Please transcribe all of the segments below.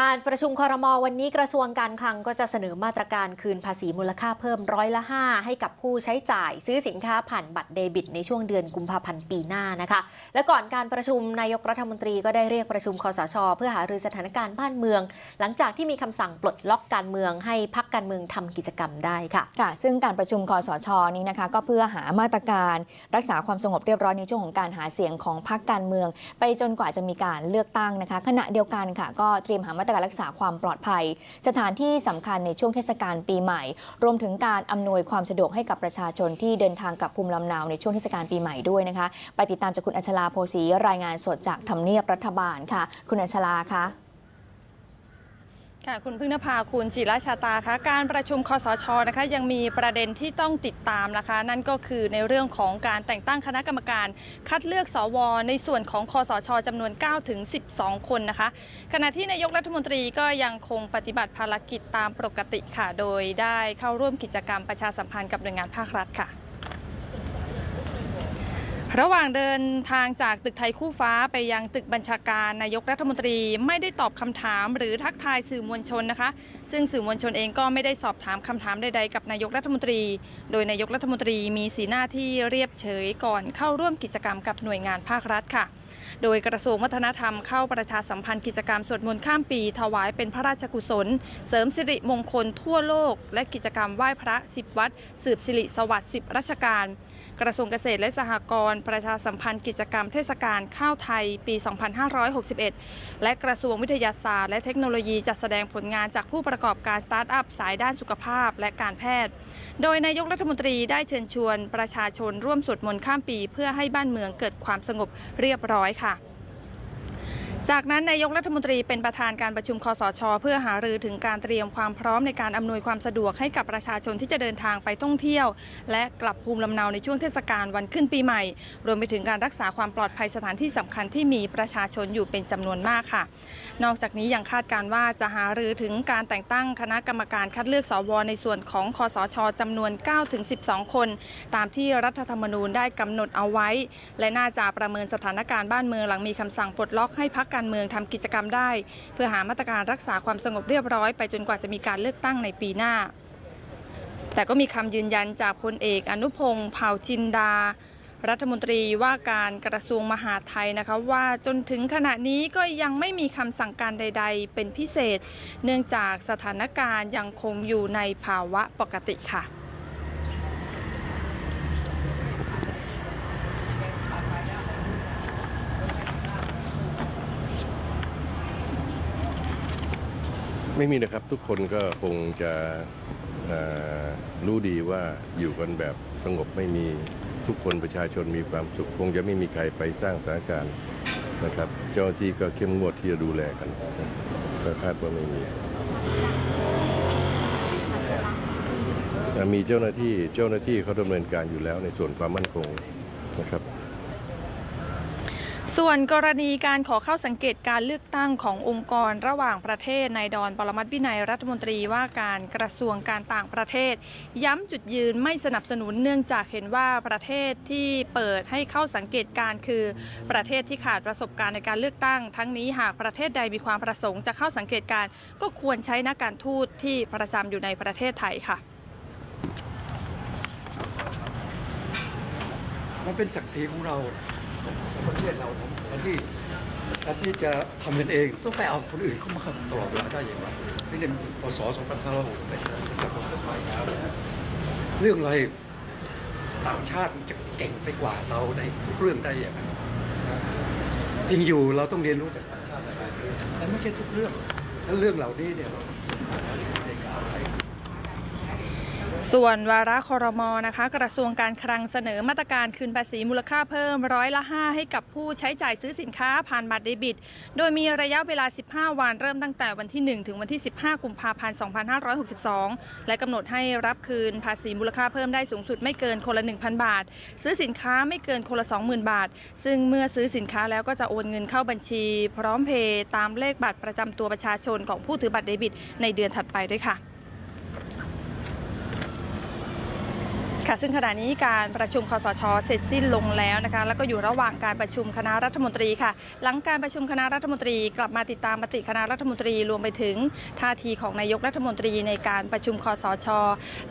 การประชุมคอรมอวันนี้กระทรวงการคลังก็จะเสนอมาตรการคืนภาษีมูลค่าเพิ่มร้อยละ 5 ให้กับผู้ใช้จ่าย ซื้อสินค้าผ่านบัตรเดบิต ในช่วงเดือนกุมภาพันธ์ปีหน้านะคะ และก่อนการประชุมนายกรัฐมนตรีก็ได้เรียกประชุมคอสช เพื่อหารือสถานการณ์บ้านเมือง หลังจากที่มีคำสั่งปลดล็อกการเมืองให้พักการเมืองทำกิจกรรมได้ค่ะค่ะ ซึ่งการประชุมคอสชนี้นะคะ ก็เพื่อหามาตรการรักษาความสงบเรียบร้อยในช่วงของการหาเสียงของพรรคการเมือง ไปจนกว่าจะมีการเลือกตั้งนะคะ ขณะเดียวกันค่ะ ก็เตรียมหามาตรการรักษาความปลอดภัย สถานที่สำคัญในช่วงเทศกาลปีใหม่ รวมถึงการอำนวยความสะดวกให้กับประชาชนที่เดินทางกลับภูมิลำเนาในช่วงเทศกาลปีใหม่ด้วยนะคะ ไปติดตามจากคุณอัญชลาโพสีรายงานสดจากทำเนียบรัฐบาลค่ะ คุณอัญชลาคะ ค่ะคุณพึ่งนภาคุณจิรชาตาคะการประชุมคอสชนะคะยังมีประเด็นที่ต้องติดตามนะคะ นั่นก็คือในเรื่องของการแต่งตั้งคณะกรรมการคัดเลือกสว ในส่วนของคอสชจำนวน9ถึง12 คนนะคะ ขณะที่นายกรัฐมนตรีก็ยังคงปฏิบัติภารกิจตามปกติค่ะ โดยได้เข้าร่วมกิจกรรมประชาสัมพันธ์กับหน่วยงานภาครัฐค่ะ ระหว่างเดินทางจากตึกไทยคู่ฟ้าไปยังตึกบัญชาการนายกรัฐมนตรีไม่ได้ตอบคำถาม หรือทักทายสื่อมวลชนนะคะ ซึ่งสื่อมวลชนเองก็ไม่ได้สอบถามคำถามใดๆกับนายกรัฐมนตรี โดยนายกรัฐมนตรีมีสีหน้าที่เรียบเฉยก่อนเข้าร่วมกิจกรรมกับหน่วยงานภาครัฐค่ะ โดยกระทรวงวัฒนธรรมเข้าประชาสัมพันธ์กิจกรรมสวดมนต์ข้ามปี ถวายเป็นพระราชกุศล เสริมสิริมงคลทั่วโลก และกิจกรรมไหว้พระ 10 วัด สืบสิริสวัสดิ์10ราชการ กระทรวงเกษตรและสหกรณ์ประชาสัมพันธ์กิจกรรมเทศกาลข้าวไทยปี 2561 และกระทรวงวิทยาศาสตร์และเทคโนโลยีจัดแสดงผลงานจากผู้ประกอบการสตาร์ทอัพสายด้านสุขภาพและการแพทย์ โดยนายกรัฐมนตรีได้เชิญชวน ประชาชนร่วมสวดมนต์ข้ามปี เพื่อให้บ้านเมืองเกิดความสงบเรียบร้อยค่ะ จากนั้นนายกรัฐมนตรีเป็นประธานการประชุมคอสช เพื่อหารือถึงการเตรียมความพร้อมในการอำนวยความสะดวกให้กับประชาชนที่จะเดินทางไปท่องเที่ยว และกลับภูมิลำเนาในช่วงเทศกาลวันขึ้นปีใหม่ รวมไปถึงการรักษาความปลอดภัยสถานที่สำคัญที่มีประชาชนอยู่เป็นจำนวนมากค่ะ นอกจากนี้ยังคาดการว่าจะหารือถึงการแต่งตั้งคณะกรรมการคัดเลือกสวในส่วนของคอสชจำนวน 9-12 คน ตามที่รัฐธรรมนูญได้กำหนดเอาไว้ และน่าจะประเมินสถานการณ์บ้านเมืองหลังมีคำสั่งปลดล็อกให้พักการเมืองทำกิจกรรมได้ เพื่อหามาตรการรักษาความสงบเรียบร้อยไปจนกว่าจะมีการเลือกตั้งในปีหน้า แต่ก็มีคำยืนยันจากพลเอกอนุพงศ์เผ่าจินดา รัฐมนตรีว่าการกระทรวงมหาดไทยนะคะว่าจนถึงขณะนี้ก็ยังไม่มีคำสั่งการใด ๆ เป็นพิเศษ เนื่องจากสถานการณ์ยังคงอยู่ในภาวะปกติค่ะ ไม่มีนะครับทุกคนก็คงจะรู้ดีว่าอยู่กันแบบสงบไม่มีทุกคนประชาชนมีความสุข คงจะไม่มีใครไปสร้างสถานการณ์นะครับ เจ้าหน้าที่ก็เข้มงวดที่จะดูแลกันก็คาดว่าไม่มีมีเจ้าหน้าที่เจ้าหน้าที่เขาดำเนินการอยู่แล้วในส่วนความมั่นคงนะครับ ส่วนกรณีการขอเข้าสังเกตการเลือกตั้งขององค์กรระหว่างประเทศนายดอนปรมัตวินัยรัฐมนตรีว่าการกระทรวงการต่างประเทศ ย้ำจุดยืนไม่สนับสนุนเนื่องจากเห็นว่าประเทศที่เปิดให้เข้าสังเกตการคือ ประเทศที่ขาดประสบการณ์ในการเลือกตั้ง ทั้งนี้หากประเทศใดมีความประสงค์จะเข้าสังเกตการก็ควรใช้นักการทูตที่ประจำอยู่ในประเทศไทยค่ะมันเป็นศักดิ์ศรีของเรา ประเทศเราแทนที่แทนที่จะทำกันเองต้องไปเอาคนอื่นเข้ามาตลอดเวลาได้อย่างไรนี่เป็นพศ2561สังคมสมัยแล้วเรื่องอะไรต่างชาติมันจะเก่งไปกว่าเราในทุกเรื่องได้อย่างไรจริงอยู่เราต้องเรียนรู้จากต่างชาติแต่ไม่ใช่ทุกเรื่องแล้วเรื่องเหล่านี้เนี่ยเราในการ ส่วนวาระคอรมอนะคะ กระทรวงการคลังเสนอมาตรการคืนภาษีมูลค่าเพิ่มร้อยละ 5 ให้กับผู้ใช้จ่ายซื้อสินค้าผ่านบัตรเดบิต โดยมีระยะเวลา 15 วันเริ่มตั้งแต่วันที่ 1 ถึงวันที่ 15 กุมภาพันธ์ 2562 และกำหนดให้รับคืนภาษีมูลค่าเพิ่มได้สูงสุดไม่เกินคนละ 1,000 บาท ซื้อสินค้าไม่เกินคนละ 20,000 บาท ซึ่งเมื่อซื้อสินค้าแล้วก็จะโอนเงินเข้าบัญชี พร้อมเพย์ตามเลขบัตรประจำตัวประชาชนของผู้ถือบัตรเดบิต ในเดือนถัดไปด้วยค่ะ ค่ะซึ่งขณะนี้การประชุมคอสช เสร็จสิ้นลงแล้วนะคะ แล้วก็อยู่ระหว่างการประชุมคณะรัฐมนตรีค่ะ หลังการประชุมคณะรัฐมนตรีกลับมาติดตามมติคณะรัฐมนตรีรวมไปถึงท่าทีของนายกรัฐมนตรีในการประชุมคอสช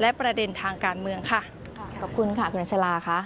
และประเด็นทางการเมืองค่ะ ขอบคุณค่ะคุณชลาคะ